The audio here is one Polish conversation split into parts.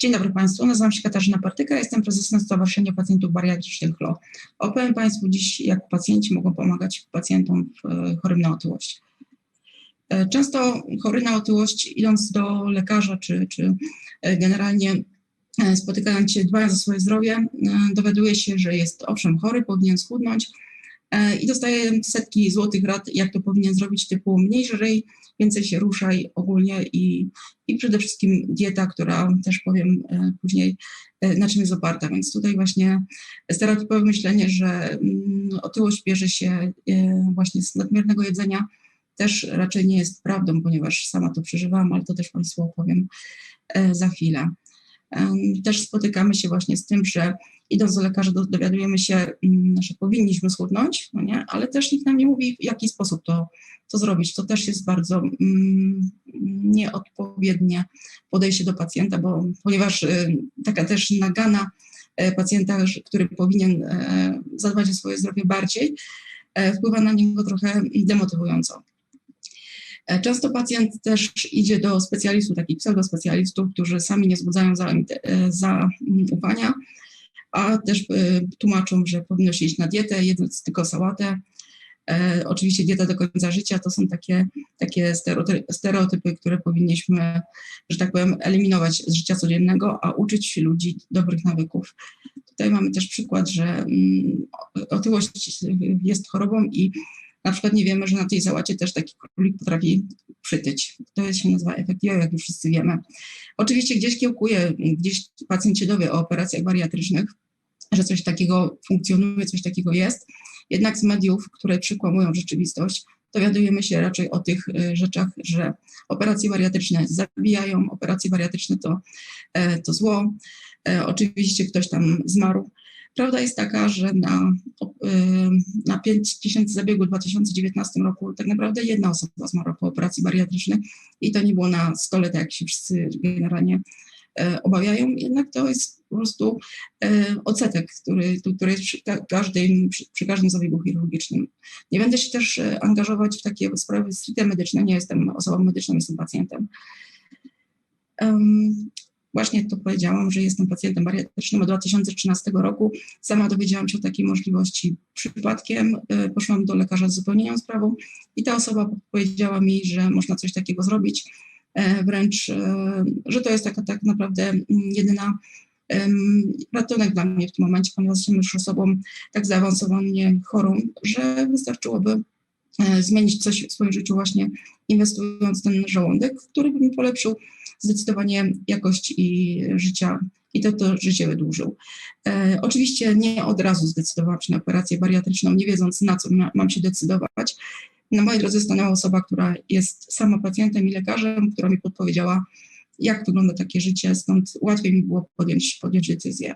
Dzień dobry Państwu, nazywam się Katarzyna Partyka, jestem prezesem Stowarzyszenia Pacjentów Bariatrycznych LO. Opowiem Państwu dziś, jak pacjenci mogą pomagać pacjentom e, chorym na otyłość. E, często chory na otyłość, idąc do lekarza, czy, czy e, generalnie spotykając się, dbając o swoje zdrowie, dowiaduje się, że jest owszem chory, powinien schudnąć, i dostaję setki złotych rad, jak to powinien zrobić, typu mniej żrej, więcej się ruszaj ogólnie i, i przede wszystkim dieta, która też powiem e, później, e, na czym jest oparta. Więc tutaj właśnie stereotypowe myślenie, że mm, otyłość bierze się właśnie z nadmiernego jedzenia, też raczej nie jest prawdą, ponieważ sama to przeżywałam, ale to też Państwu opowiem za chwilę. Też spotykamy się właśnie z tym, że idąc do lekarza dowiadujemy się, mm, że powinniśmy schudnąć, no nie? ale też nikt nam nie mówi, w jaki sposób to, to zrobić. To też jest bardzo mm, nieodpowiednie podejście do pacjenta, bo ponieważ y, taka też nagana e, pacjenta, który powinien e, zadbać o swoje zdrowie bardziej, e, wpływa na niego trochę demotywująco. Często pacjent też idzie do specjalistów, takich pseudospecjalistów, którzy sami nie wzbudzają zaufania, za a też e, tłumaczą, że powinno się iść na dietę, jedząc tylko sałatę. E, oczywiście dieta do końca życia to są takie, takie stereotypy, które powinniśmy, że tak powiem, eliminować z życia codziennego, a uczyć ludzi dobrych nawyków. Tutaj mamy też przykład, że mm, otyłość jest chorobą i na przykład nie wiemy, że na tej załacie też taki królik potrafi przytyć. To się nazywa efekt jojo, jak już wszyscy wiemy. Oczywiście gdzieś kiełkuje, gdzieś pacjent się dowie o operacjach bariatrycznych, że coś takiego funkcjonuje, coś takiego jest. Jednak z mediów, które przykłamują rzeczywistość, dowiadujemy się raczej o tych y, rzeczach, że operacje bariatryczne zabijają, operacje bariatryczne to, e, to zło. E, oczywiście ktoś tam zmarł. Prawda jest taka, że na, y, na 5 tysięcy zabiegów w 2019 roku tak naprawdę jedna osoba zmarła po operacji bariatrycznej i to nie było na stole, tak jak się wszyscy generalnie e, obawiają, jednak to jest po prostu e, odsetek, który, który jest przy, każdym, przy, każdym zabiegu chirurgicznym. Nie będę się też e, angażować w takie sprawy stricte medyczne, nie jestem osobą medyczną, jestem pacjentem. Właśnie to powiedziałam, że jestem pacjentem bariatrycznym od 2013 roku. Sama dowiedziałam się o takiej możliwości przypadkiem. E, poszłam do lekarza z zupełnie sprawą i ta osoba powiedziała mi, że można coś takiego zrobić. E, wręcz, e, że to jest taka tak naprawdę jedyna ratunek dla mnie w tym momencie, ponieważ jestem już osobą tak zaawansowanie chorą, że wystarczyłoby zmienić coś w swoim życiu właśnie inwestując ten żołądek, który by mi polepszył zdecydowanie jakość i życia i to to życie wydłużył. E, oczywiście nie od razu zdecydowałam się na operację bariatryczną, nie wiedząc na co ma, mam się decydować. Na mojej drodze stanęła osoba, która jest sama pacjentem i lekarzem, która mi podpowiedziała, jak wygląda takie życie, stąd łatwiej mi było podjąć, podjąć decyzję.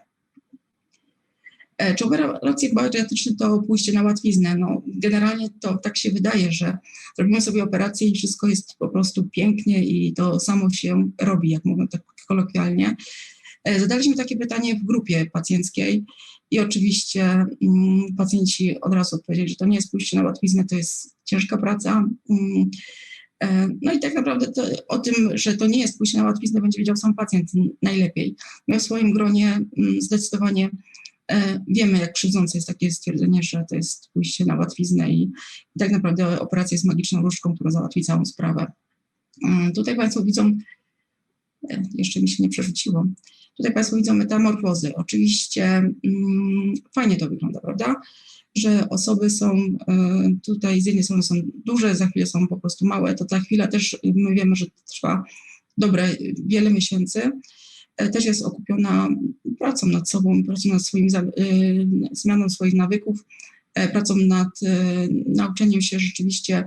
E, czy operacje bariatryczne to pójście na łatwiznę? No, generalnie to tak się wydaje, że robimy sobie operację i wszystko jest po prostu pięknie i to samo się robi, jak mówią tak kolokwialnie. E, zadaliśmy takie pytanie w grupie pacjenckiej i oczywiście mm, pacjenci od razu odpowiedzieli, że to nie jest pójście na łatwiznę, to jest ciężka praca. Mm, e, no i tak naprawdę to, o tym, że to nie jest pójście na łatwiznę, będzie wiedział sam pacjent najlepiej. My w swoim gronie mm, zdecydowanie wiemy, jak krzywdzące jest takie stwierdzenie, że to jest pójście na łatwiznę i, i tak naprawdę operacja jest magiczną różdżką, która załatwi całą sprawę. E, tutaj Państwo widzą, e, jeszcze mi się nie przerzuciło, tutaj Państwo widzą metamorfozy. Oczywiście mm, fajnie to wygląda, prawda? Że osoby są tutaj z jednej strony są duże, za chwilę są po prostu małe, to ta chwila też my wiemy, że trwa dobre wiele miesięcy. E, też jest okupiona pracą nad sobą, pracą nad swoim, e, zmianą swoich nawyków, e, pracą nad nauczeniem się rzeczywiście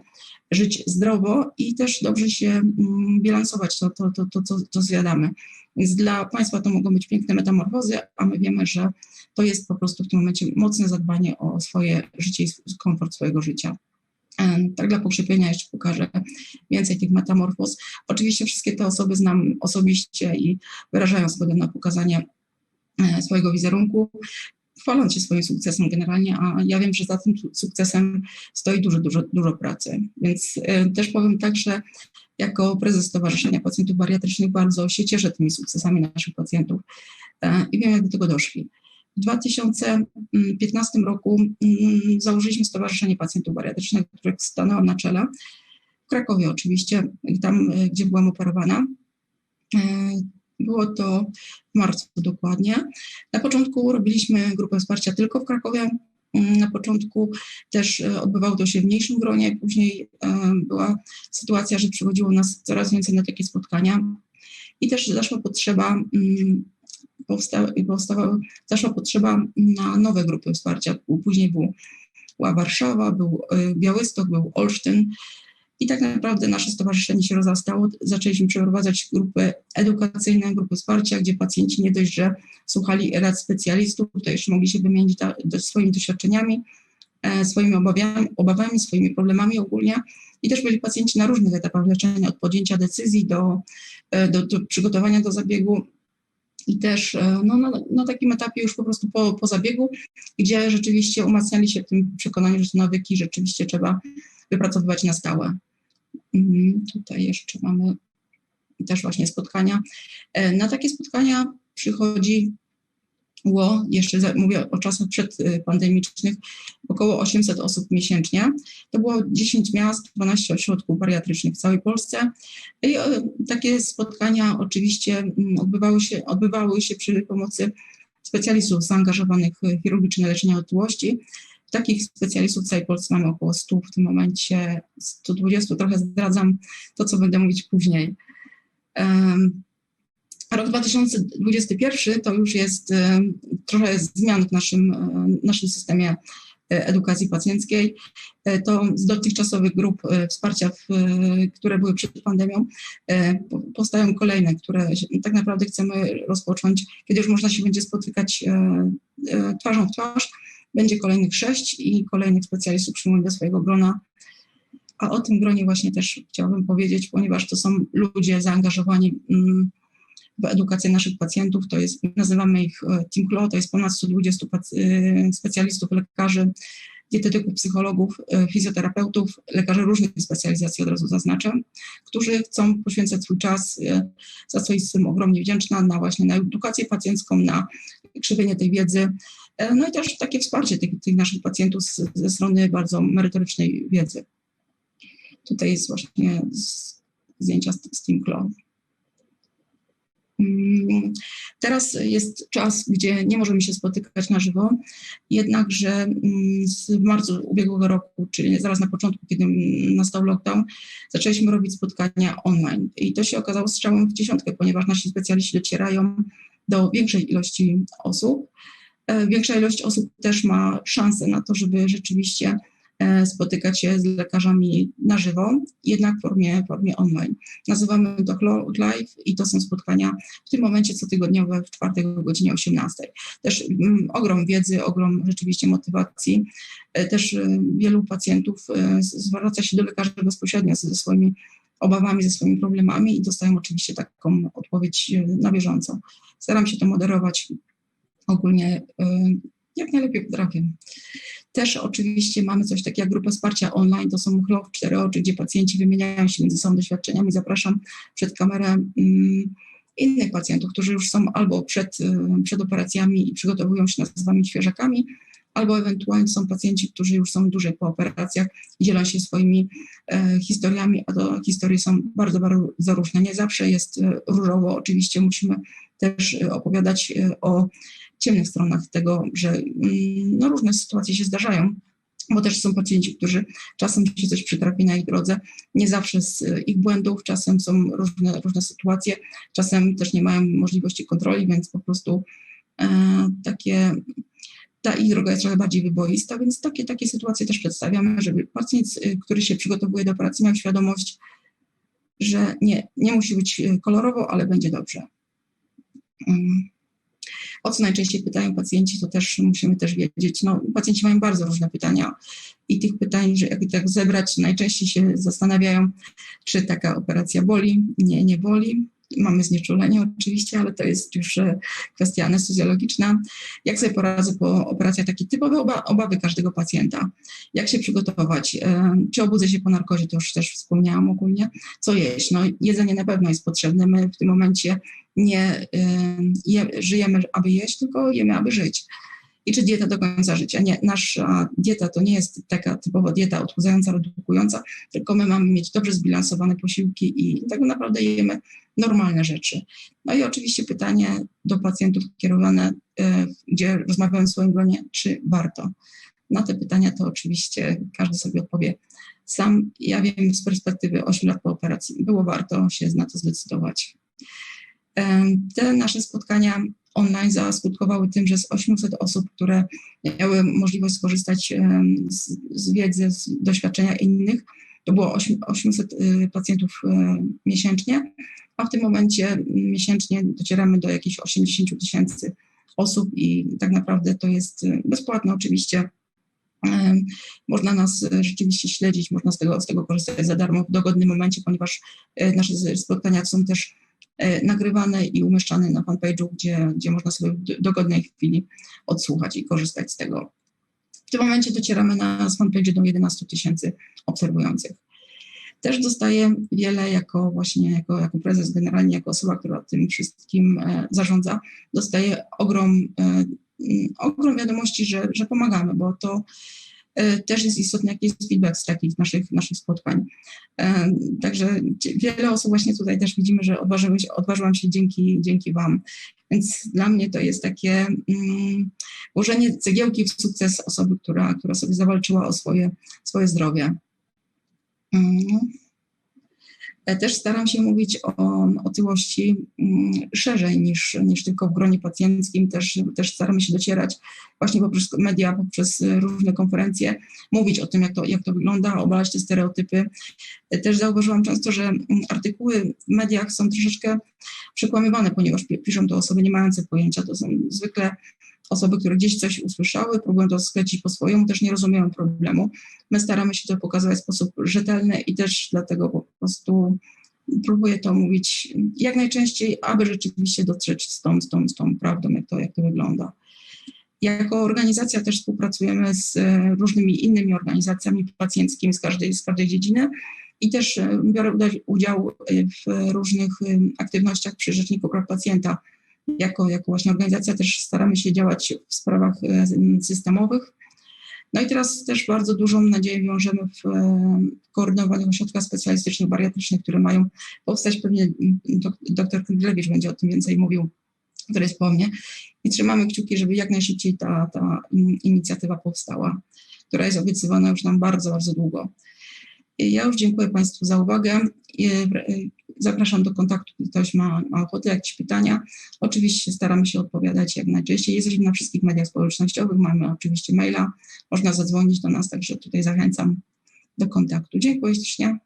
żyć zdrowo i też dobrze się mm, bilansować to, to, to, to, to, to zjadamy. Więc dla Państwa to mogą być piękne metamorfozy, a my wiemy, że to jest po prostu w tym momencie mocne zadbanie o swoje życie i komfort swojego życia. Tak dla pokrzepienia jeszcze pokażę więcej tych metamorfoz. Oczywiście wszystkie te osoby znam osobiście i wyrażają zgodę na pokazanie e, swojego wizerunku. chwaląc się swoim sukcesem generalnie, a ja wiem, że za tym sukcesem stoi dużo, dużo, dużo pracy. Więc y, też powiem tak, że jako prezes Stowarzyszenia Pacjentów Bariatrycznych bardzo się cieszę tymi sukcesami naszych pacjentów e, i wiem, jak do tego doszli. W 2015 roku mm, założyliśmy Stowarzyszenie Pacjentów Bariatrycznych, które stanęłam na czele. W Krakowie oczywiście, tam, y, gdzie byłam operowana. E, było to w marcu dokładnie. Na początku robiliśmy grupę wsparcia tylko w Krakowie. Mm, na początku też e, odbywało to się w mniejszym gronie, później e, była sytuacja, że przychodziło nas coraz więcej na takie spotkania i też zaszła potrzeba, mm, powsta, powstała, zaszła potrzeba na nowe grupy wsparcia. Później był, była Warszawa, był e, Białystok, był Olsztyn. I tak naprawdę nasze stowarzyszenie się rozrastało. Zaczęliśmy przeprowadzać grupy edukacyjne, grupy wsparcia, gdzie pacjenci nie dość, że słuchali rad specjalistów, to jeszcze mogli się wymienić do, swoimi doświadczeniami, e, swoimi obawami, obawami, swoimi problemami ogólnie. I też byli pacjenci na różnych etapach leczenia, od podjęcia decyzji do, e, do, do przygotowania do zabiegu, i też e, no, na, na, takim etapie już po prostu po, po zabiegu, gdzie rzeczywiście umacniali się w tym przekonaniu, że te nawyki rzeczywiście trzeba wypracowywać na stałe. Mhm, tutaj jeszcze mamy też właśnie spotkania. E, na takie spotkania przychodzi było, jeszcze mówię o czasach przedpandemicznych, około 800 osób miesięcznie. To było 10 miast, 12 ośrodków bariatrycznych w całej Polsce. I e, takie spotkania oczywiście mm, odbywały się, odbywały się przy pomocy specjalistów zaangażowanych w chirurgiczne leczenie otyłości. Takich specjalistów w całej Polsce mamy około 100 w tym momencie, 120, trochę zdradzam to, co będę mówić później. Rok 2021 to już jest trochę zmian w naszym, naszym systemie e, edukacji pacjenckiej. E, to z dotychczasowych grup e, wsparcia, które były przed pandemią, powstają kolejne, które tak naprawdę chcemy rozpocząć, kiedy już można się będzie spotykać twarzą w twarz będzie kolejnych sześć i kolejnych specjalistów przyjmujemy do swojego grona. A o tym gronie właśnie też chciałabym powiedzieć, ponieważ to są ludzie zaangażowani w edukację naszych pacjentów. To jest, nazywamy ich e, Team CLO, to jest ponad 120 e, specjalistów, lekarzy, dietetyków, psychologów, e, fizjoterapeutów, lekarzy różnych specjalizacji, od razu zaznaczę, którzy chcą poświęcać swój czas, za co jestem ogromnie wdzięczna, na właśnie na edukację pacjencką, na krzywienie tej wiedzy, no i też takie wsparcie tych, tych naszych pacjentów z, ze strony bardzo merytorycznej wiedzy. Tutaj jest właśnie zdjęcia z, z Team Cloud. Mm, teraz jest czas, gdzie nie możemy się spotykać na żywo, jednakże mm, w marcu ubiegłego roku, czyli zaraz na początku, kiedy nastał lockdown, zaczęliśmy robić spotkania online. I to się okazało strzałem w dziesiątkę, ponieważ nasi specjaliści docierają do większej ilości osób. E, większa ilość osób też ma szansę na to, żeby rzeczywiście spotykać się z lekarzami na żywo, jednak w formie, formie online. Nazywamy to Live i to są spotkania w tym momencie cotygodniowe w czwartek o godzinie 18. Też um, ogrom wiedzy, ogrom rzeczywiście motywacji. E, też wielu pacjentów zwraca się do lekarzy bezpośrednio ze swoimi obawami, ze swoimi problemami i dostają oczywiście taką odpowiedź na bieżąco. Staram się to moderować ogólnie jak najlepiej potrafię. Też oczywiście mamy coś takiego jak grupa wsparcia online, to są chlop cztery oczy, gdzie pacjenci wymieniają się między sobą doświadczeniami. Zapraszam przed kamerę mm, innych pacjentów, którzy już są albo przed, y, przed operacjami i przygotowują się na zwami świeżakami, albo ewentualnie są pacjenci, którzy już są dłużej po operacjach, dzielą się swoimi e, historiami, a to historie są bardzo, bardzo różne. Nie zawsze jest e, różowo, oczywiście musimy też e, opowiadać e, o ciemnych stronach tego, że mm, no, różne sytuacje się zdarzają, bo też są pacjenci, którzy czasem się coś przytrafi na ich drodze, nie zawsze z ich błędów, czasem są różne, różne sytuacje, czasem też nie mają możliwości kontroli, więc po prostu e, takie, ta ich droga jest trochę bardziej wyboista, więc takie, takie sytuacje też przedstawiamy, żeby pacjent, y, który się przygotowuje do operacji, miał świadomość, że nie, nie musi być y, kolorowo, ale będzie dobrze. Mm. O co najczęściej pytają pacjenci, to też musimy też wiedzieć. No, pacjenci mają bardzo różne pytania i tych pytań, że jak tak zebrać, najczęściej się zastanawiają, czy taka operacja boli, nie, nie boli. Mamy znieczulenie oczywiście, ale to jest już e, kwestia anestezjologiczna. Jak sobie poradzę po operacji? Takie typowe oba, obawy każdego pacjenta. Jak się przygotować? E, czy obudzę się po narkozie? To już też wspomniałam ogólnie. Co jeść? No, jedzenie na pewno jest potrzebne. My w tym momencie nie je, żyjemy, aby jeść, tylko jemy, aby żyć i czy dieta do końca życia. Nie, nasza dieta to nie jest taka typowa dieta odchudzająca, redukująca, tylko my mamy mieć dobrze zbilansowane posiłki i tak naprawdę jemy normalne rzeczy. No i oczywiście pytanie do pacjentów kierowane, e, gdzie rozmawiałem w swoim gronie, czy warto. Na te pytania to oczywiście każdy sobie odpowie sam. Ja wiem z perspektywy 8 lat po operacji, było warto się na to zdecydować. Te nasze spotkania online zaskutkowały tym, że z 800 osób, które miały możliwość skorzystać z, z wiedzy, z doświadczenia innych, to było 800 y, pacjentów y, miesięcznie, a w tym momencie miesięcznie docieramy do jakichś 80 tysięcy osób i tak naprawdę to jest y, bezpłatne oczywiście. Można nas rzeczywiście śledzić, można z tego, z tego korzystać za darmo w dogodnym momencie, ponieważ nasze spotkania są też E, nagrywane i umieszczane na fanpage'u, gdzie, gdzie można sobie w dogodnej chwili odsłuchać i korzystać z tego. W tym momencie docieramy na fanpage do 11 tysięcy obserwujących. Też dostaję wiele jako właśnie jako, jako prezes, generalnie jako osoba, która tym wszystkim e, zarządza, dostaję ogrom, e, ogrom wiadomości, że, że pomagamy, bo to E, też jest istotny, jaki jest feedback z takich naszych, naszych spotkań. E, także wiele osób właśnie tutaj też widzimy, że odważyłam się, odważyłam się dzięki, dzięki Wam. Więc dla mnie to jest takie um, włożenie cegiełki w sukces osoby, która, która sobie zawalczyła o swoje, swoje zdrowie. Um. Też staram się mówić o otyłości mm, szerzej niż, niż tylko w gronie pacjenckim. Też, też staramy się docierać właśnie poprzez media, poprzez różne konferencje, mówić o tym, jak to, jak to wygląda, obalać te stereotypy. Też zauważyłam często, że mm, artykuły w mediach są troszeczkę przekłamywane, ponieważ piszą to osoby nie mające pojęcia. To są zwykle osoby, które gdzieś coś usłyszały, próbują to sklecić po swojemu, też nie rozumieją problemu. My staramy się to pokazywać w sposób rzetelny i też dlatego po prostu próbuję to mówić jak najczęściej, aby rzeczywiście dotrzeć z tą, z tą, z tą prawdą, jak to, jak to wygląda. Jako organizacja też współpracujemy z e, różnymi innymi organizacjami pacjenckimi z każdej, z każdej dziedziny i też e, biorę udział w różnych e, aktywnościach przy Rzeczniku Praw Pacjenta jako, jako właśnie organizacja też staramy się działać w sprawach e, systemowych. No i teraz też bardzo dużą nadzieję wiążemy w e, koordynowanych ośrodkach specjalistycznych, bariatrycznych, które mają powstać. Pewnie dr Krylewicz będzie o tym więcej mówił, który jest po mnie. I trzymamy kciuki, żeby jak najszybciej ta, ta inicjatywa powstała, która jest obiecywana już nam bardzo, bardzo długo. Ja już dziękuję Państwu za uwagę. Zapraszam do kontaktu, gdy ktoś ma, ma ochotę, jakieś pytania. Oczywiście staramy się odpowiadać jak najczęściej. Jesteśmy na wszystkich mediach społecznościowych, mamy oczywiście maila, można zadzwonić do nas, także tutaj zachęcam do kontaktu. Dziękuję ślicznie.